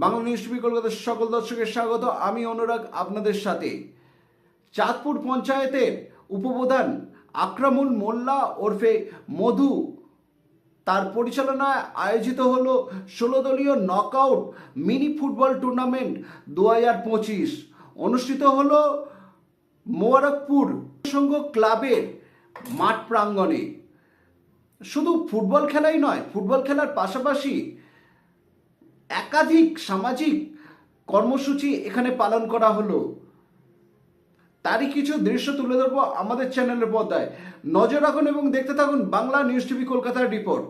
Bangla news TV কলকাতার সকল দর্শকের স্বাগত। আমি অনুরাগ, আপনাদের সাথে। চাঁদপুর পঞ্চায়েতের উপপ্রধান আকরামুল মোল্লা ওরফে মধু, তার পরিচালনায় আয়োজিত হল ষোলো দলীয় নকআউট মিনি ফুটবল টুর্নামেন্ট দু হাজার পঁচিশ। অনুষ্ঠিত হল মোবারকপুর সংঘ ক্লাবের মাঠ প্রাঙ্গণে। শুধু ফুটবল খেলাই নয় ফুটবল খেলার পাশাপাশি একাধিক সামাজিক কর্মসূচি এখানে পালন করা হলো। তারই কিছু দৃশ্য তুলে ধরবো আমাদের চ্যানেলের পর্দায়। নজর রাখুন এবং দেখতে থাকুন বাংলা নিউজ টিভি কলকাতার রিপোর্ট।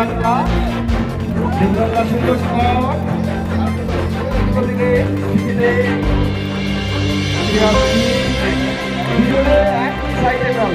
দেবরাজা দেবরাজা সুন্দর প্রতিদিনে শিশিরে শ্রীরামজি দুজনে এক সাইডে গেল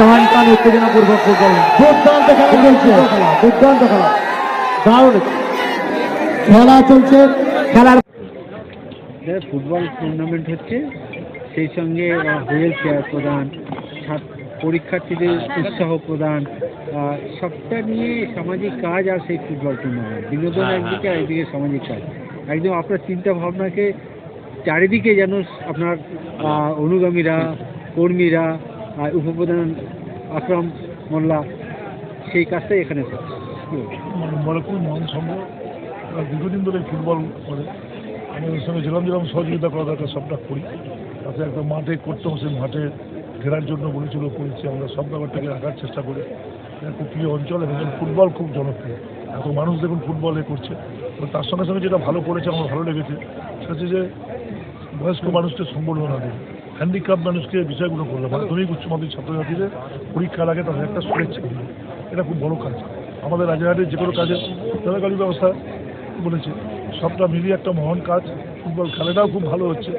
সমানতান উত্তেজনাপূর্বক ফুটবল। দুর্দান্ত খেলা চলছে দুর্দান্ত খেলা দারুণ। খেলা চলছে খেলার ফুটবল টুর্নামেন্ট হচ্ছে সেই সঙ্গে হুইল চেয়ার প্রদান ছাত্র পরীক্ষার্থীদের উৎসাহ প্রদান সবটা নিয়ে সামাজিক কাজ আর সেই ফুটবল টুর্নামেন্ট বিনোদন একদিকে আর একদিকে সামাজিক কাজ। একদম আপনার চিন্তা ভাবনাকে চারিদিকে যেন আপনার অনুগামীরা কর্মীরা উপপ্রধান আকরাম মোল্লা সেই কাজটাই এখানে? মানে ওরা দীর্ঘদিন ধরে ফুটবল করে। আমাদের সঙ্গে যেরকম যেরকম সহযোগিতা করা দরকার সবটা করি। তাতে একটা মাঠে করতে হচ্ছে মাঠে ঘেরার জন্য বলেছিল, করেছি। আমরা সব ব্যাপারটাকে রাখার চেষ্টা করি। খুব প্রিয় অঞ্চল এবং ফুটবল খুব জনপ্রিয়। এত মানুষ দেখুন ফুটবলে করছে। তার সঙ্গে সঙ্গে যেটা ভালো করেছে, আমার ভালো লেগেছে, সেটা হচ্ছে যে বয়স্ক মানুষকে সম্বর্ধনা দেবে। হ্যান্ডিক্রাফট মানুষকে বিষয়গুলো করল মাধ্যমিক উচ্চ মাধ্যমিক ছাত্রছাত্রীদের পরীক্ষার আগে তাদের একটা শুভেচ্ছা দিল। এটা খুব বড় কাজ। আমাদের রাজারহাটের যে কোনো কাজে সরকারি ব্যবস্থা বলেছে। সবটা মিলিয়ে একটা মহান কাজ। ফুটবল খেলাটাও খুব ভালো হচ্ছে।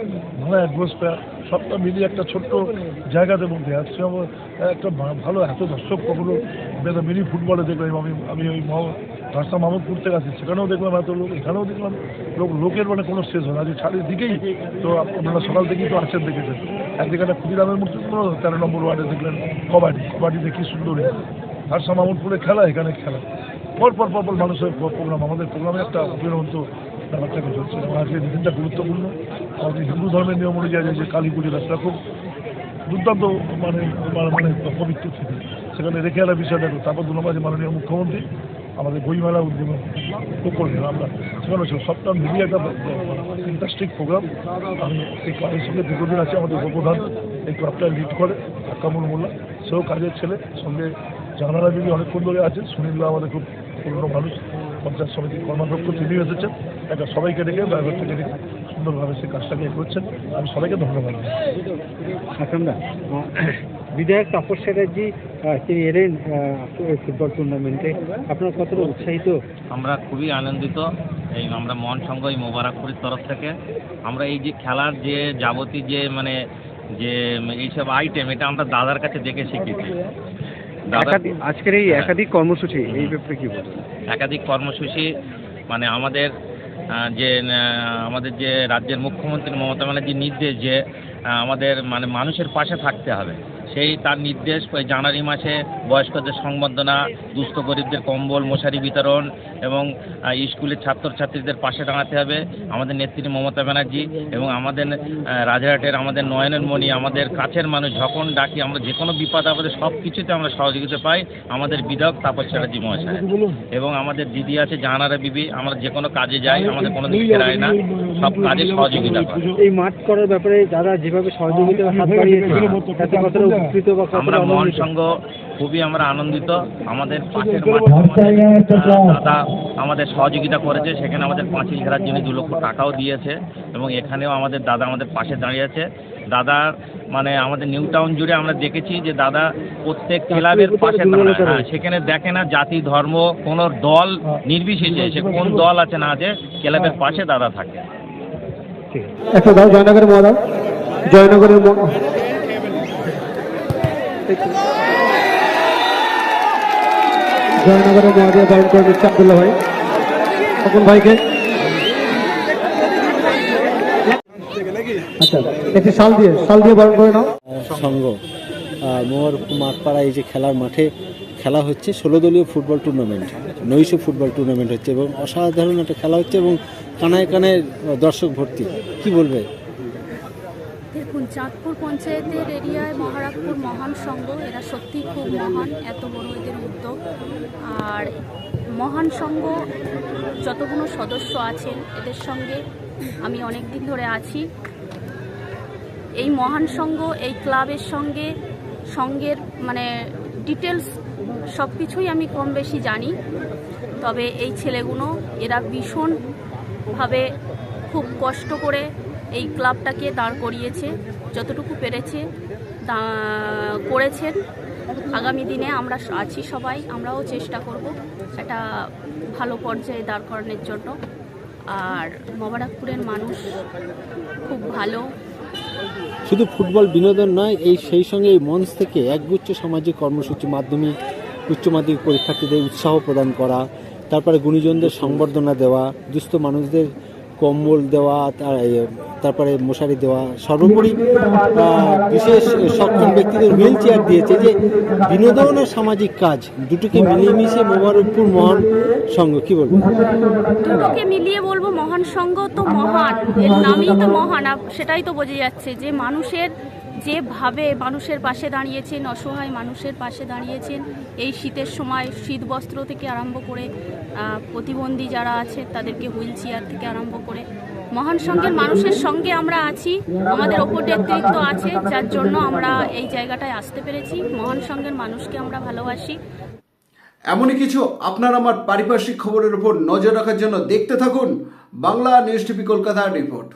ভালো অ্যাটমসফিয়ার সবটা মিলিয়ে একটা ছোট্ট জায়গাতে মধ্যে আমার একটা ভালো এত দর্শক কখনো মিনি ফুটবলে দেখলাম আমি আমি ওই রাস্তা মাহমুদপুর থেকে আছি সেখানেও দেখলাম এত লোক, এখানেও দেখলাম লোক, লোকের মানে কোনো শেষ হয় না। আজ চারিদিকেই তো আপনারা সকাল থেকেই তো আছেন দেখেছেন। একদিকে একটা ক্ষুদিরামের মূর্তি তেরো নম্বর ওয়ার্ডে দেখলেন কবাডি। কবাডি দেখি সুন্দর ভারসা মামুদপুরে খেলা, এখানে খেলা। পরপর পর পর পর মানুষের প্রোগ্রাম। আমাদের প্রোগ্রামে একটা অভিনন্ত ব্যাপারটাকে চলছে আজকে দিনটা গুরুত্বপূর্ণ আমাদের হিন্দু ধর্মের নিয়ম অনুযায়ী যে কালী পুজো রাস্তা, খুব দুর্দান্ত মানে মানে মানে পবিত্র থেকে সেখানে রেখে আনা বিষয়টা তারপর দু নম্বর মাননীয় মুখ্যমন্ত্রী আমাদের বইমেলা খুব করলেন আমরা। সেখানে ছিল সবটা মিলিয়ে একটা ইন্টারেস্টিং প্রোগ্রাম আমি এই ক্লাবের সঙ্গে দীর্ঘদিন আছে, আমাদের উপপ্রধান এই ক্লাবটা লিড করে আকামুল মোল্লা, সেও কাজের ছেলে, সঙ্গে জানারা দিদি অনেকক্ষণ ধরে আছে সুনীলরা আমাদের খুব পুরনো মানুষ পঞ্চায়েত সমিতির কর্মাধ্যক্ষ তিনিও এসেছেন। একটা সবাইকে ডেকে ড্রাইভার থেকে ডেকে সুন্দরভাবে সেই কাজটাকে করছেন আমি সবাইকে ধন্যবাদ জানাই। আসামদা বিধায়ক তাপস চ্যাটার্জি তিনি এলেন ফুটবল টুর্নামেন্টে। আপনার কতটা উৎসাহিত? আমরা খুবই আনন্দিত। এই আমরা মন সংঘ এই মোবারকপুরের তরফ থেকে। আমরা এই যে খেলার যে যাবতীয় যে মানে যে এইসব আইটেম এটা আমরা দাদার কাছে দেখে শিখেছি। আজকের এই একাধিক কর্মসূচি এই ব্যাপারে কি বলবেন? একাধিক কর্মসূচি মানে আমাদের যে আমাদের যে রাজ্যের মুখ্যমন্ত্রী মমতা ব্যানার্জির নির্দেশ যে আমাদের মানে মানুষের পাশে থাকতে হবে। সেই তার নির্দেশ, ওই জানুয়ারি মাসে বয়স্কদের সংবর্ধনা, দুস্থ গরিবদের কম্বল, মশারি বিতরণ এবং স্কুলের ছাত্রছাত্রীদের পাশে দাঁড়াতে হবে। আমাদের নেত্রী মমতা ব্যানার্জি এবং আমাদের রাজারহাটের আমাদের নয়নের মণি আমাদের কাছের মানুষ যখন ডাকি, আমরা যে কোনো বিপদ আপদে সব কিছুতে আমরা সহযোগিতা পাই। আমাদের বিধায়ক তাপস চ্যাটার্জি মহাশয়। এবং আমাদের দিদি আছে জাহানারা বিবি, আমরা যে কোনো কাজে যাই, আমাদের কোনো দিন ফেরায় না। সব কাজে সহযোগিতা করে এই মাঠ করার ব্যাপারে যারা যেভাবে সহযোগিতা হাত বাড়িয়েছে আমরা মন আনন্দিত? সঙ্গ খুবই আমরা আনন্দিত। আমাদের মাঠে আমাদের, দাদা আমাদের সহযোগিতা করেছে। সেখানে আমাদের পাঁচিল ঘেরার জন্য দু লক্ষ টাকাও দিয়েছে এবং এখানেও আমাদের দাদা আমাদের পাশে দাঁড়িয়ে আছে। দাদা মানে আমাদের নিউ টাউন জুড়ে আমরা দেখেছি যে দাদা প্রত্যেক ক্লাবের পাশে হ্যাঁ সেখানে দেখে না জাতি ধর্ম কোনো দল নির্বিশেষে সে কোন দল আছে না আছে ক্লাবের পাশে দাদা থাকে। একটা দাও জয়নগরের মহা জয়নগরের ম- জয়নগরের মহাদেব বরণ করে দিচ্ছে আব্দুল্লাহ ভাই। তখন ভাইকে। আচ্ছা একটি শাল দিয়ে শাল দিয়ে বরণ করে নাও। সংঘ মোয়ার মাঠপাড়া এই যে খেলার মাঠে খেলা হচ্ছে, ষোলো দলীয় ফুটবল টুর্নামেন্ট নৈশ ফুটবল টুর্নামেন্ট হচ্ছে এবং অসাধারণ একটা খেলা হচ্ছে এবং কানায় কানায় দর্শক ভর্তি। কি বলবে? চাঁদপুর পঞ্চায়েতের এরিয়ায় মহারাজপুর মহান সংঘ, এরা সত্যি খুব মহান, এত বড় এদের উদ্যোগ। আর মহান সংঘ যতগুলো সদস্য আছেন, এদের সঙ্গে আমি অনেক দিন ধরে আছি। এই মহান সংঘ, এই ক্লাবের সঙ্গে সঙ্গের মানে ডিটেলস সব কিছুই আমি কম বেশি জানি। তবে এই ছেলেগুলো, এরা ভীষণভাবে খুব কষ্ট করে এই ক্লাবটাকে দাঁড় করিয়েছে, যতটুকু পেরেছে করেছেন। আগামী দিনে আমরা আছি সবাই, আমরাও চেষ্টা করব একটা ভালো পর্যায়ে দাঁড় করানোর জন্য। আর মোবারকপুরের মানুষ খুব ভালো। শুধু ফুটবল বিনোদন নয়, এই সেই সঙ্গে এই মঞ্চ থেকে একগুচ্ছ সামাজিক কর্মসূচির মাধ্যমে উচ্চ মাধ্যমিক পরীক্ষার্থীদের উৎসাহ প্রদান করা, তারপরে গুণীজনদের সংবর্ধনা দেওয়া, দুস্থ মানুষদের কম্বল দেওয়া, তার তারপরে মশারি দেওয়া, সর্বোপরি বিশেষ সক্ষম ব্যক্তিদের হুইল চেয়ার দিয়েছে যে বিনোদন আর সামাজিক কাজ দুটোকে মিলিয়ে মিশিয়ে মোবারকপুর মহান সংঘ, কি বলব? দুটোকে মিলিয়ে বলব মহান সংঘ তো মহান, এর নামই তো মহান সেটাই তো বোঝা যাচ্ছে যে মানুষের যেভাবে মানুষের পাশে দাঁড়িয়েছেন, অসহায় মানুষের পাশে দাঁড়িয়েছেন, এই শীতের সময় শীত বস্ত্র থেকে আরম্ভ করে প্রতিবন্ধী যারা আছে তাদেরকে হুইল চেয়ার থেকে আরম্ভ করে মহান সংঘের মানুষের সঙ্গে আমরা আছি, আমাদের ওপর নেতৃত্ব আছে, যার জন্য আমরা এই জায়গাটায় আসতে পেরেছি। মহান সংঘের মানুষকে আমরা ভালোবাসি। এমনই কিছু আপনার আমার পারিপার্শ্বিক খবরের উপর নজর রাখার জন্য দেখতে থাকুন Bangla news TV Kolkata report.